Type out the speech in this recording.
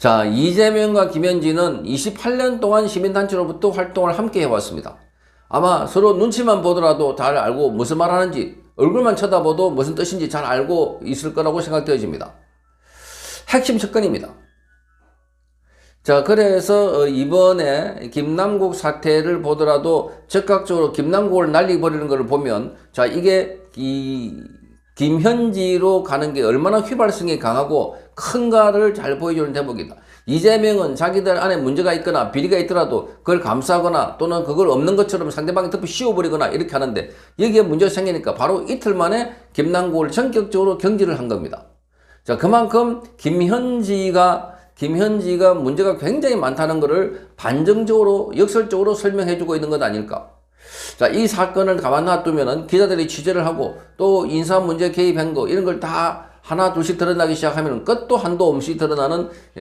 자, 이재명과 김현지는 28년 동안 시민단체로부터 활동을 함께 해왔습니다. 아마 서로 눈치만 보더라도 잘 알고 무슨 말 하는지, 얼굴만 쳐다봐도 무슨 뜻인지 잘 알고 있을 거라고 생각되어집니다. 핵심 접근입니다. 자, 그래서 어, 이번에 김남국 사태를 보더라도 즉각적으로 김남국을 날리버리는 것을 보면, 자, 이게 이 김현지로 가는 게 얼마나 휘발성이 강하고 큰가를 잘 보여주는 대목이다. 이재명은 자기들 안에 문제가 있거나 비리가 있더라도 그걸 감싸거나 또는 그걸 없는 것처럼 상대방이 덮어 씌워버리거나 이렇게 하는데 여기에 문제가 생기니까 바로 이틀 만에 김남국을 전격적으로 경질을 한 겁니다. 자, 그만큼 김현지가 김현지가 문제가 굉장히 많다는 것을 반증적으로 역설적으로 설명해주고 있는 것 아닐까? 자, 이 사건을 가만 놔두면은 기자들이 취재를 하고 또 인사 문제 개입한 거 이런 걸 다 하나 둘씩 드러나기 시작하면 끝도 한도 없이 드러나는